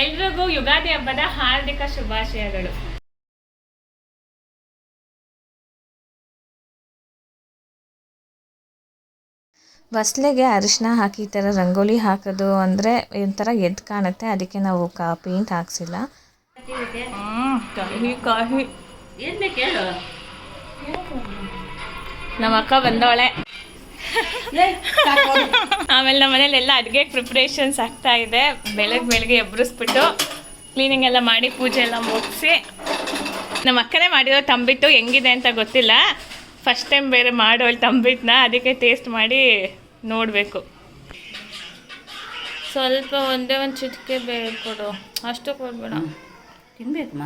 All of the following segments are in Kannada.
ಎಲ್ರಿಗೂ ಯುಗಾದಿ ಹಬ್ಬದ ಹಾರ್ದಿಕ ಶುಭಾಶಯಗಳು. ಬಸ್ಲೆಗೆ ಅರಿಶಿನ ಹಾಕಿ ಈ ಥರ ರಂಗೋಲಿ ಹಾಕೋದು ಅಂದರೆ ಒಂಥರ ಎದ್ದು ಕಾಣುತ್ತೆ ಅದಕ್ಕೆ ನಾವು ಕಾ ಪೇಂಟ್ ಹಾಕ್ಸಿಲ್ಲ. ಕಹಿ ಕಹಿ. ಏನ್ ಬೇಕು ನಮ್ಮ ಅಕ್ಕ ಬಂದವಳೆ. ಆಮೇಲೆ ನಮ್ಮ ಮನೇಲಿ ಎಲ್ಲ ಅಡುಗೆ ಪ್ರಿಪ್ರೇಷನ್ಸ್ ಆಗ್ತಾ ಇದೆ. ಬೆಳಗ್ಗೆ ಬೆಳಗ್ಗೆ ಎಬ್ಬರಿಸ್ಬಿಟ್ಟು ಕ್ಲೀನಿಂಗ್ ಎಲ್ಲ ಮಾಡಿ ಪೂಜೆ ಎಲ್ಲ ಮುಗಿಸಿ. ನಮ್ಮ ಅಕ್ಕನೇ ಮಾಡಿರೋ ತಂಬಿಟ್ಟು ಹೆಂಗಿದೆ ಅಂತ ಗೊತ್ತಿಲ್ಲ. ಫಸ್ಟ್ ಟೈಮ್ ಬೇರೆ ಮಾಡೋಳು ತಂಬಿಟ್ಟನ್ನ ಅದಕ್ಕೆ ಟೇಸ್ಟ್ ಮಾಡಿ ನೋಡಬೇಕು. ಸ್ವಲ್ಪ ಒಂದೇ ಒಂದು ಚಿಟಿಕೆ ಬೇರೆ ಕೊಡು ಅಷ್ಟು ಕೊಡ್ಬೇಡ ತಿನ್ಬೇಕಮ್ಮ?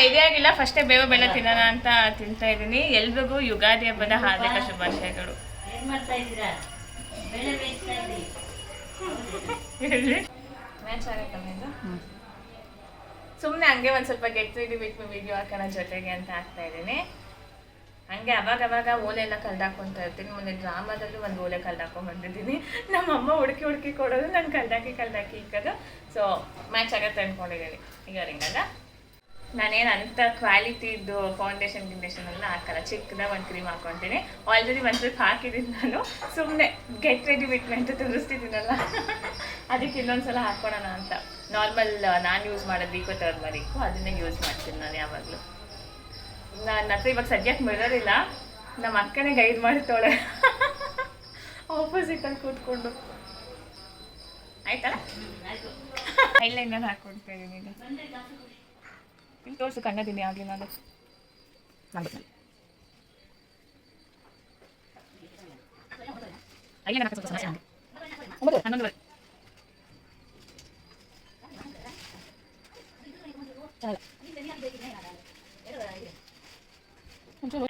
ರೆಡಿ ಆಗಿಲ್ಲ ಫಸ್ಟೇ ಬೇವು ಬೆಲ್ಲ ತಿನ್ನೋಣ ಅಂತ ತಿಂತಾ ಇದ್ದೀನಿ. ಎಲ್ರಿಗೂ ಯುಗಾದಿ ಹಬ್ಬದ ಹಾರ್ದಿಕ ಶುಭಾಶಯಗಳು. ಸುಮ್ಮನೆ ಹಂಗೆ ಒಂದು ಸ್ವಲ್ಪ ಗೆಟ್ ರೆಡಿ ಬಿಟ್ಟು ವಿಡಿಯೋ ಹಾಕೋಣ ಜೊತೆಗೆ ಅಂತ ಹಾಕ್ತಾ ಇದ್ದೀನಿ. ಹಂಗೆ ಅವಾಗ ಅವಾಗ ಓಲೆ ಎಲ್ಲ ಕಲ್ದಾಕೊಂತ ಇರ್ತೀನಿ. ಮುಂದೆ ಡ್ರಾಮಾದಲ್ಲೂ ಒಂದು ಓಲೆ ಕಲ್ದಾಕೊಂಡ್ ಬಂದಿದ್ದೀನಿ. ನಮ್ಮ ಅಮ್ಮ ಹುಡುಕಿ ಹುಡುಕಿ ಕೊಡೋದು ನಾನು ಕಲ್ದಾಕಿ ಕಲ್ದಾಕಿ ಇಕ್ಕೋದು. ಸೊ ಮ್ಯಾಚ್ ಆಗತ್ತೆ ಅಂದ್ಕೊಂಡಿದ್ದೀನಿ ಈಗ ಅಲ್ಲ? ನಾನೇನು ಅಂಥ ಕ್ವಾಲಿಟಿದು ಫೌಂಡೇಶನ್ ಗಿಂಡೇಶನ್ ಎಲ್ಲ ಹಾಕಲ್ಲ. ಚಿಕ್ಕದಾಗ ಒಂದು ಕ್ರೀಮ್ ಹಾಕೊತೀನಿ. ಆಲ್ರೆಡಿ ಒಂದು ಸ್ವಲ್ಪ ಹಾಕಿದ್ದೀನಿ ನಾನು. ಸುಮ್ಮನೆ ಗೆಟ್ ರೆಡಿ ಬಿಟ್ಟು ಅಂತ ತೋರಿಸ್ತಿದ್ದೀನಲ್ಲ. ಅದಕ್ಕೆ ಇನ್ನೊಂದ್ಸಲ ಹಾಕೋಣ ಅಂತ. ನಾರ್ಮಲ್ ನಾನು ಯೂಸ್ ಮಾಡೋದು ಬೀಕೋ ಟರ್ಮರಿಕ್ಕು ಅದನ್ನೇ ಯೂಸ್ ಮಾಡ್ತೀನಿ ನಾನು ಯಾವಾಗಲೂ. ನನ್ನ ಹತ್ರ ಇವಾಗ ಸದ್ಯಕ್ಕೆ ಮಿರರ್ ಇಲ್ಲ. ನಮ್ಮ ಅಕ್ಕನೇ ಗೈಡ್ ಮಾಡ್ತಾಳೆ. ಆಪೋಸಿಟಲ್ಲಿ ಕೂತ್ಕೊಂಡು. ಆಯ್ತಲ್ಲ? ಐಲೈನರ್ ಹಾಕ್ಕೊಡ್ತಾ ಇದ್ದೀನಿ ಇಲ್ಲಿ ತೋರಿಸು ಕಣ್ಣದಿನಿ ಆಗಲಿ ನಾನು. ಐಲೈನರ್ ಹಾಕೋ ಸಮಸ್ಯೆ ಒಂಬತ್ತು ಹನ್ನೊಂದುವರೆ.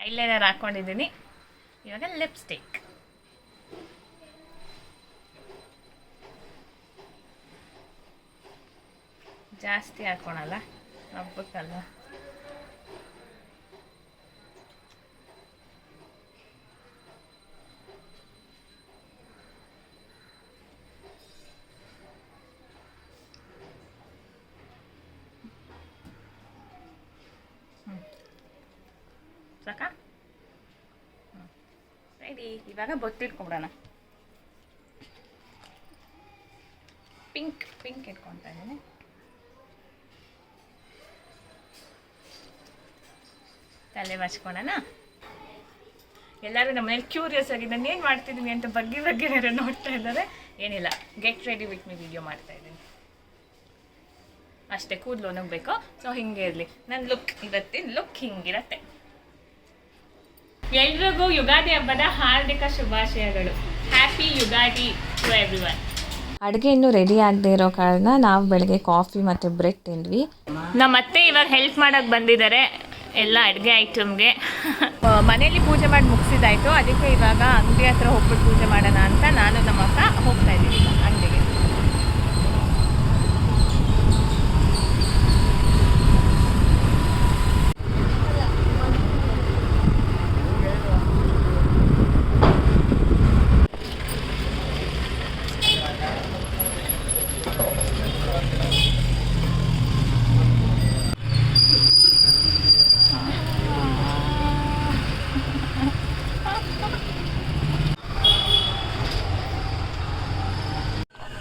ಐಲೈನರ್ ಹಾಕೊಂಡಿದ್ದೀನಿ. ಇವಾಗ ಲಿಪ್ಸ್ಟಿಕ್. ಜಾಸ್ತಿ ಹಾಕೋಣಲ್ಲ ಹಬ್ಬಕ್ಕಲ್ಲ ಸಾಕಾ ರೆಡಿ ಇವಾಗ ಬೊತ್ತಿಟ್ಕೊಬಿಡೋಣ ಪಿಂಕ್ ಪಿಂಕ್ ಇಟ್ಕೊತಾ ಇದ್ದೀನಿ ತಲೆ ಬಾಚ್ಕೊಳ್ಳೋಣ ಎಲ್ಲರೂ ನಮ್ಮ ಮನೇಲಿ ಕ್ಯೂರಿಯಸ್ ಆಗಿ ನಾನು ಏನು ಮಾಡ್ತಿದ್ದೀನಿ ಅಂತ ಬಗ್ಗೆ ಬಗ್ಗೆ ಏನಾದ್ರು ನೋಡ್ತಾ ಇದ್ದಾರೆ. ಏನಿಲ್ಲ get ready with me video ಮಾಡ್ತಾ ಇದ್ದೀನಿ. ಅಷ್ಟೇ ಕೂದಲು ಒಣಗಬೇಕು. ಸೊ ಹಿಂಗೆ ಇರಲಿ. ನನ್ನ ಲುಕ್ ಇರುತ್ತೆ ಲುಕ್ ಹಿಂಗಿರತ್ತೆ. ಎಲ್ರಿಗೂ ಯುಗಾದಿ ಹಬ್ಬದ ಹಾರ್ದಿಕ ಶುಭಾಶಯಗಳು. Happy Ugadi to every one ಅಡುಗೆ ಇನ್ನೂ ರೆಡಿ ಆಗದೆ ಇರೋ ಕಾರಣ ನಾವು ಬೆಳಗ್ಗೆ ಕಾಫಿ ಮತ್ತು ಬ್ರೆಡ್ ತಿಂದ್ವಿ. ನಮ್ಮ ಅತ್ತೆ ಇವಾಗ ಹೆಲ್ಪ್ ಮಾಡೋಕ್ಕೆ ಬಂದಿದ್ದಾರೆ. ಎಲ್ಲ ಅಡುಗೆ ಐಟಮ್ಗೆ ಮನೆಯಲ್ಲಿ ಪೂಜೆ ಮಾಡಿ ಮುಗಿಸಿದಾಯ್ತು ಅದಕ್ಕೆ ಇವಾಗ ಅಂಗಡಿ ಹತ್ರ ಹೋಗ್ಬಿಟ್ಟು ಪೂಜೆ ಮಾಡೋಣ ಅಂತ ನಾನು ನಮ್ಮ ಹೋಗ್ತಾ ಇದ್ದೀವಿ ಈಗ ಅಂಗಡಿಗೆ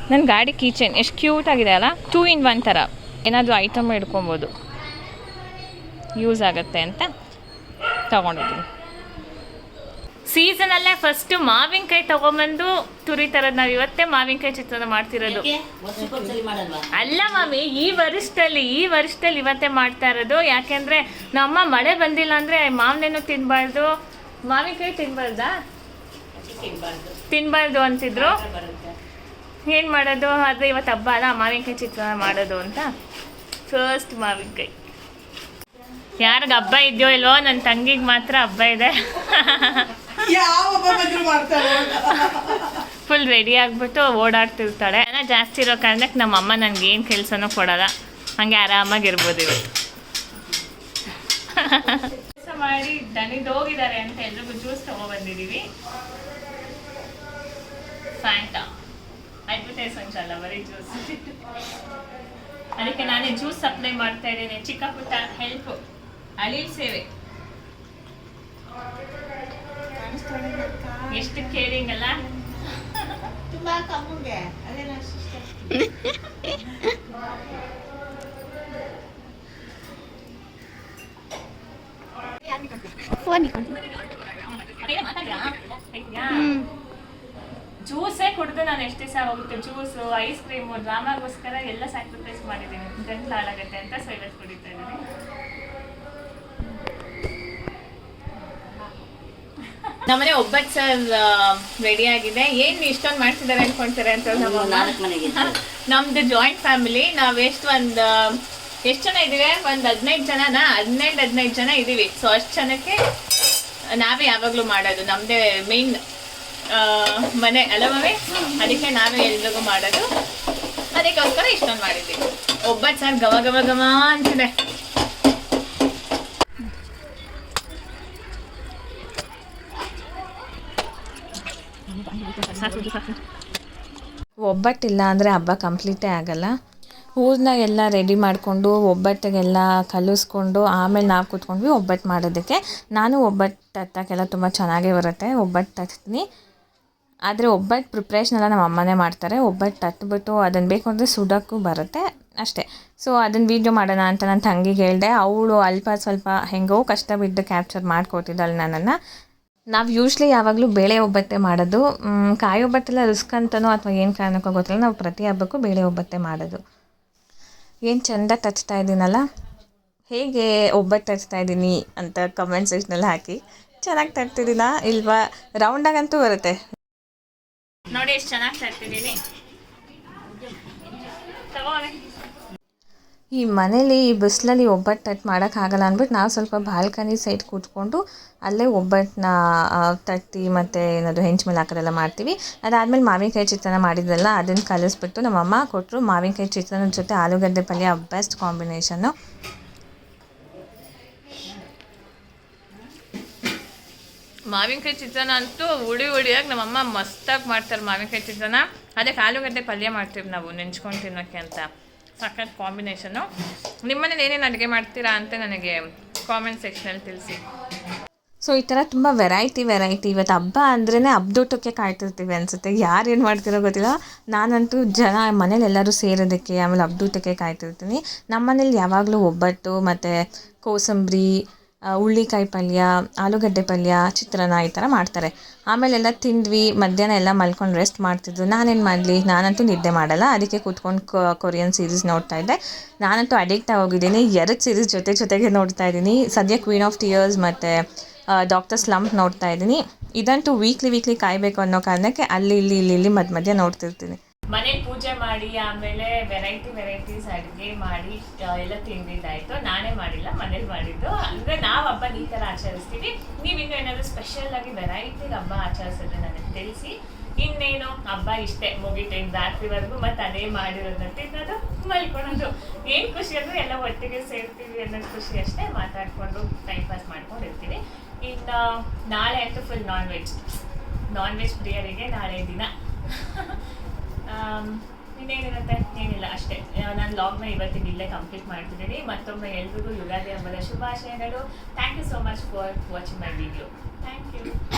ನನ್ನ ಗಾಡಿ ಕಿಚನ್ ಎಷ್ಟು ಕ್ಯೂಟ್ ಆಗಿದೆ ಅಲ್ಲ? ಟೂ ಇನ್ ಒನ್ ಥರ ಏನಾದರೂ ಐಟಮ್ ಇಟ್ಕೊಬೋದು ಯೂಸ್ ಆಗುತ್ತೆ ಅಂತ ತಗೊಂಡಿದ್ದೀನಿ. ಸೀಸನಲ್ಲೇ ಫಸ್ಟು ಮಾವಿನಕಾಯಿ ತುರಿ ತುರಿತಾರದು ನಾವು ಇವತ್ತೇ ಮಾವಿನಕಾಯಿ ಚಿತ್ರಾನ್ನ ಮಾಡ್ತಿರೋದು. ಅಲ್ಲ ಮಾಮಿ ಈ ವರ್ಷದಲ್ಲಿ ಈ ವರ್ಷದಲ್ಲಿ ಇವತ್ತೇ ಮಾಡ್ತಾ ಇರೋದು. ಯಾಕೆಂದ್ರೆ ನಮ್ಮ ಮಳೆ ಬಂದಿಲ್ಲ ಅಂದ್ರೆ ಮಾವಿನೇನು ತಿನ್ಬಾರ್ದು. ಮಾವಿನಕಾಯಿ ತಿನ್ಬಾರ್ದಾ? ತಿನ್ಬಾರ್ದು. ತಿನ್ಬಾರ್ದು ಅಂತಿದ್ರು. ಏನು ಮಾಡೋದು? ಆದರೆ ಇವತ್ತು ಹಬ್ಬ ಅಲ್ಲ ಮಾವಿನಕಾಯಿ ಚಿತ್ರಾನ್ನ ಮಾಡೋದು ಅಂತ. ಫಸ್ಟ್ ಮಾವಿನಕಾಯಿ. ಯಾರಿಗೆ ಹಬ್ಬ ಇದೆಯೋ ಇಲ್ವೋ ನನ್ನ ತಂಗಿಗೆ ಮಾತ್ರ ಹಬ್ಬ ಇದೆ. ಫುಲ್ ರೆಡಿ ಆಗಿಬಿಟ್ಟು ಓಡಾಡ್ತಿರ್ತಾಳೆ. ಜನ ಜಾಸ್ತಿ ಇರೋ ಕಾರಣಕ್ಕೆ ನಮ್ಮ ಅಮ್ಮ ನನಗೆ ಏನು ಕೆಲಸನೂ ಕೊಡಲ್ಲ. ಹಂಗೆ ಆರಾಮಾಗಿರ್ಬೋದು ಇವತ್ತು ಕೆಲಸ ಮಾಡಿ ದಣಿದು ಹೋಗಿದ್ದಾರೆ ಅಂತ ಎಲ್ರಿಗೂ ಜ್ಯೂಸ್ ತಗೊಬಂದಿದ್ದೀವಿ ಫ್ಯಾಂಟಾ ಹ್ಯಾಪಿನೆಸ್ ಅಲ್ಲ ಬರೀ ಜ್ಯೂಸ್ ಅದಕ್ಕೆ ನಾನೇ ಜ್ಯೂಸ್ ಸಪ್ಲೈ ಮಾಡ್ತಾ ಇದ್ದೇನೆ. ಚಿಕ್ಕ ಪುಟ್ಟ ಹೆಲ್ಪ್ ಅಳಿಲ್ ಸೇವೆ. ಎಷ್ಟು ಕೇರಿಂಗ್ ಅಲ್ಲ? ತುಂಬಾ ಕಮ್ಮಗೆ. ಅದೇನ ಅಷ್ಟು ಜ್ಯೂಸೇ ಕುಡಿದು ನಾನು ಎಷ್ಟು ದಿವಸ ಹೋಗುತ್ತೆ? ಜ್ಯೂಸು ಐಸ್ ಕ್ರೀಮು ಡ್ರಾಮಾಗೋಸ್ಕರ ಎಲ್ಲ ಸ್ಯಾಕ್ರಿಫೈಸ್ ಮಾಡಿದ್ದೀನಿ. ಗಂಟ್ಲು ಹಾಳಾಗತ್ತೆ ಅಂತ ಸೊ ಇವತ್ತು ಕುಡಿತಾ ಇದ್ದೀನಿ. ನಮ್ಮನೆ ಒಬ್ಬಟ್ಟು ಸರ್ ರೆಡಿ ಆಗಿದೆ. ಏನು ಇಷ್ಟೊಂದು ಮಾಡ್ತಿದ್ದಾರೆ ಅನ್ಕೊಂತಾರೆ ಅಂತ ನಮ್ದು ಜಾಯಿಂಟ್ ಫ್ಯಾಮಿಲಿ ನಾವ್ ಎಷ್ಟು ಒಂದ್ ಎಷ್ಟು ಜನ ಇದ್ದೀವಿ? ಒಂದ್ ಹದಿನೈದು ಜನನಾ? ಹದಿನೈದು ಹದಿನೈದು ಜನ ಇದ್ದೀವಿ ಸೊ ಅಷ್ಟು ಜನಕ್ಕೆ ನಾವೇ ಯಾವಾಗ್ಲೂ ಮಾಡೋದು. ನಮ್ದೇ ಮೇನ್ ಮನೆ ಮಮ್ಮಿ ಅದಕ್ಕೆ ನಾನು ಎಲ್ರಿಗೂ ಮಾಡೋದು. ಅದಕ್ಕೋಸ್ಕರ ಇಷ್ಟೊಂದು ಮಾಡಿದ್ದೀನಿ. ಒಬ್ಬಟ್ಟು ಸರ್ ಗವ ಗಮ ಗಮ ಅಂತಿದೆ. ಒಬ್ಬಟ್ಟಿಲ್ಲ ಅಂದರೆ ಹಬ್ಬ ಕಂಪ್ಲೀಟೇ ಆಗಲ್ಲ. ಊರ್ನಾಗೆಲ್ಲ ಎಲ್ಲ ರೆಡಿ ಮಾಡಿಕೊಂಡು ಒಬ್ಬಟ್ಟಿಗೆಲ್ಲ ಕಲಿಸ್ಕೊಂಡು ಆಮೇಲೆ ನಾವು ಕೂತ್ಕೊಂಡ್ವಿ ಒಬ್ಬಟ್ಟು ಮಾಡೋದಕ್ಕೆ. ನಾನು ಒಬ್ಬಟ್ಟು ತಟ್ಟಕ್ಕೆಲ್ಲ ತುಂಬ ಚೆನ್ನಾಗೇ ಬರುತ್ತೆ. ಒಬ್ಬಟ್ಟು ತಟ್ತೀನಿ ಆದರೆ ಒಬ್ಬಟ್ಟು ಪ್ರಿಪ್ರೇಷನ್ ಎಲ್ಲ ನಮ್ಮ ಅಮ್ಮನೇ ಮಾಡ್ತಾರೆ. ಒಬ್ಬಟ್ಟು ತಟ್ಬಿಟ್ಟು ಅದನ್ನು ಬೇಕು ಅಂದರೆ ಸುಡೋಕ್ಕೂ ಬರುತ್ತೆ ಅಷ್ಟೇ. ಸೊ ಅದನ್ನು ವೀಡಿಯೋ ಮಾಡೋಣ ಅಂತ ನನ್ನ ತಂಗಿಗೆ ಹೇಳಿದೆ. ಅವಳು ಅಲ್ಪ ಸ್ವಲ್ಪ ಹೆಂಗೋ ಕಷ್ಟ ಬಿದ್ದು ಕ್ಯಾಪ್ಚರ್ ಮಾಡ್ಕೊತಿದ್ದಾಳೆ ನನ್ನನ್ನು. ನಾವು ಯೂಶ್ಲಿ ಯಾವಾಗಲೂ ಬೇಳೆ ಒಬ್ಬತ್ತೆ ಮಾಡೋದು. ಕಾಯಿ ಒಬ್ಬಟ್ಟೆಲ್ಲ ರಿಸ್ಕ್ ಅಂತನೋ ಅಥವಾ ಏನು ಕಾರಣಕ್ಕೋ ಗೊತ್ತಿಲ್ಲ. ನಾವು ಪ್ರತಿ ಹಬ್ಬಕ್ಕೂ ಬೇಳೆ ಒಬ್ಬತ್ತೆ ಮಾಡೋದು. ಏನು ಚೆಂದ ತಚ್ತಾ ಇದ್ದೀನಲ್ಲ? ಹೇಗೆ ಒಬ್ಬಟ್ಟು ತಚ್ತಾ ಇದ್ದೀನಿ ಅಂತ ಕಮೆಂಟ್ ಸೆಕ್ಷನಲ್ಲಿ ಹಾಕಿ. ಚೆನ್ನಾಗಿ ತಟ್ತಿದ್ದೀನಾ ಇಲ್ವಾ? ರೌಂಡಾಗಂತೂ ಬರುತ್ತೆ. ನೋಡಿ ಎಷ್ಟು ಚೆನ್ನಾಗಿ ತರ್ತಿದ್ದೀನಿ ಈ ಮನೇಲಿ ಈ ಬಿಸಿಲಲ್ಲಿ ಒಬ್ಬಟ್ಟು ತಟ್ಟು ಮಾಡೋಕ್ಕಾಗಲ್ಲ ಅಂದ್ಬಿಟ್ಟು ನಾವು ಸ್ವಲ್ಪ ಬಾಲ್ಕನಿ ಸೈಡ್ ಕೂತ್ಕೊಂಡು ಅಲ್ಲೇ ಒಬ್ಬಟ್ಟನ್ನ ತಟ್ಟಿ ಮತ್ತು ಏನಾದರೂ ಹೆಂಚು ಮೇಲೆ ಹಾಕೋದೆಲ್ಲ ಮಾಡ್ತೀವಿ. ಅದಾದಮೇಲೆ ಮಾವಿನಕಾಯಿ ಚಿತ್ರಾನ್ನ ಮಾಡಿದ್ರಲ್ಲ ಅದನ್ನು ಕಲಿಸ್ಬಿಟ್ಟು ನಮ್ಮಮ್ಮ ಕೊಟ್ಟರು ಮಾವಿನಕಾಯಿ ಚಿತ್ರಾನ್ನದ ಜೊತೆ ಆಲೂಗಡ್ಡೆ ಪಲ್ಯ ಬೆಸ್ಟ್ ಕಾಂಬಿನೇಷನ್ನು ಮಾವಿನಕಾಯಿ ಚಿತ್ರಾನ್ನ ಅಂತೂ ಉಡಿ ಉಳಿಯಾಗಿ ನಮ್ಮಮ್ಮ ಮಸ್ತಾಗಿ ಮಾಡ್ತಾರೆ ಮಾವಿನಕಾಯಿ ಚಿತ್ರಾನ್ನ. ಅದಕ್ಕೆ ಆಲೂಗಡ್ಡೆ ಪಲ್ಯ ಮಾಡ್ತೀವಿ ನಾವು, ನೆಂಚ್ಕೊಂಡು ತಿನ್ನೋಕ್ಕೆ ಅಂತ. ಸಖತ್ ಕಾಂಬಿನೇಷನು ನಿಮ್ಮನೇಲಿ ಏನೇನು ಅಡುಗೆ ಮಾಡ್ತೀರಾ ಅಂತ ನನಗೆ ಕಾಮೆಂಟ್ ಸೆಕ್ಷನಲ್ಲಿ ತಿಳಿಸಿ. ಸೊ ಈ ಥರ ತುಂಬ ವೆರೈಟಿ ವೆರೈಟಿ ಇವತ್ತು ಹಬ್ಬ ಅಂದ್ರೇ ಹಬ್ಬದೂಟಕ್ಕೆ ಕಾಯ್ತಿರ್ತೀವಿ ಅನಿಸುತ್ತೆ. ಯಾರು ಏನು ಮಾಡ್ತಿರೋ ಗೊತ್ತಿಲ್ಲ. ನಾನಂತೂ ಜನ ಮನೇಲಿ ಎಲ್ಲರೂ ಸೇರೋದಕ್ಕೆ, ಆಮೇಲೆ ಹಬ್ಬದೂಟಕ್ಕೆ ಕಾಯ್ತಿರ್ತೀನಿ. ನಮ್ಮ ಮನೇಲಿ ಯಾವಾಗಲೂ ಒಬ್ಬಟ್ಟು, ಮತ್ತು ಕೋಸಂಬರಿ ಆ, ಹುಳ್ಳಿಕಾಯಿ ಪಲ್ಯ ಆಲೂಗಡ್ಡೆ ಪಲ್ಯ ಚಿತ್ರಾನ್ನ ಈ ಥರ ಮಾಡ್ತಾರೆ. ಆಮೇಲೆಲ್ಲ ತಿಂದ್ವಿ ಮಧ್ಯಾಹ್ನ ಎಲ್ಲ ಮಲ್ಕೊಂಡು ರೆಸ್ಟ್ ಮಾಡ್ತಿದ್ದು ನಾನೇನು ಮಾಡಲಿ? ನಾನಂತೂ ನಿದ್ದೆ ಮಾಡಲ್ಲ. ಅದಕ್ಕೆ ಕೂತ್ಕೊಂಡು ಕೊರಿಯನ್ ಸೀರೀಸ್ ನೋಡ್ತಾ ಇದ್ದೆ. ನಾನಂತೂ ಅಡಿಕ್ಟ್ ಆಗೋಗಿದ್ದೀನಿ. ಎರಡು ಸೀರೀಸ್ ಜೊತೆ ಜೊತೆಗೆ ನೋಡ್ತಾ ಇದ್ದೀನಿ. ಸದ್ಯ ಕ್ವೀನ್ ಆಫ್ ಟಿಯರ್ಸ್ ಮತ್ತು ಡಾಕ್ಟರ್ ಸ್ಲಂಪ್ ನೋಡ್ತಾ ಇದ್ದೀನಿ. ಇದಂತೂ ವೀಕ್ಲಿ ವೀಕ್ಲಿ ಕಾಯಬೇಕು ಅನ್ನೋ ಕಾರಣಕ್ಕೆ ಅಲ್ಲಿ ಇಲ್ಲಿ ಇಲ್ಲಿ ಇಲ್ಲಿ ಮಧ್ಯ ಮಧ್ಯ ನೋಡ್ತಿರ್ತೀನಿ. ಮನೆ ಪೂಜೆ ಮಾಡಿ, ಆಮೇಲೆ ವೆರೈಟಿ ವೆರೈಟೀಸ್ ಅಡುಗೆ ಮಾಡಿ ಎಲ್ಲ ತಿಂದಿದ್ದಾಯ್ತು. ನಾನೇ ಮಾಡಿಲ್ಲ, ಮನೇಲಿ ಮಾಡಿದ್ದು. ಅಂದ್ರೆ ನಾವು ಹಬ್ಬ ಈ ಥರ ಆಚರಿಸ್ತೀವಿ. ನೀವು ಇನ್ನೂ ಏನಾದರೂ ಸ್ಪೆಷಲ್ ಆಗಿ ವೆರೈಟಿ ಹಬ್ಬ ಆಚರಿಸಿದ್ರೆ ನನಗೆ ತಿಳಿಸಿ. ಇನ್ನೇನು ಹಬ್ಬ ಇಷ್ಟೇ ಮುಗಿತೈದು ರಾತ್ರಿವರೆಗೂ ಮತ್ತೆ ಅದೇ ಮಾಡಿರೋದನ್ನ ತಿನ್ನೋದು, ಮಲ್ಕೊಳೋದು. ಏನು ಖುಷಿ ಅಂದರೆ ಎಲ್ಲ ಒಟ್ಟಿಗೆ ಸೇರ್ತೀವಿ ಅನ್ನೋದು ಖುಷಿ ಅಷ್ಟೇ. ಮಾತಾಡ್ಕೊಂಡು ಟೈಮ್ ಪಾಸ್ ಮಾಡ್ಕೊಂಡು ಇರ್ತೀವಿ ಇನ್ನು ನಾಳೆ ಅಂತೂ full non veg non veg ಪ್ರಿಯರಿಗೆ ನಾಳೆ ದಿನ. ಇನ್ನೇನಿರುತ್ತೆ ಏನಿಲ್ಲ ಅಷ್ಟೇ. ನಾನು ಲಾಗ್ನ ಇವತ್ತಿನ ಇಲ್ಲೇ ಕಂಪ್ಲೀಟ್ ಮಾಡ್ತಿದ್ದೀನಿ. ಮತ್ತೊಮ್ಮೆ ಎಲ್ರಿಗೂ ಯುಗಾದಿ ಹಬ್ಬದ ಶುಭಾಶಯಗಳು. Thank you so much for watching my video thank you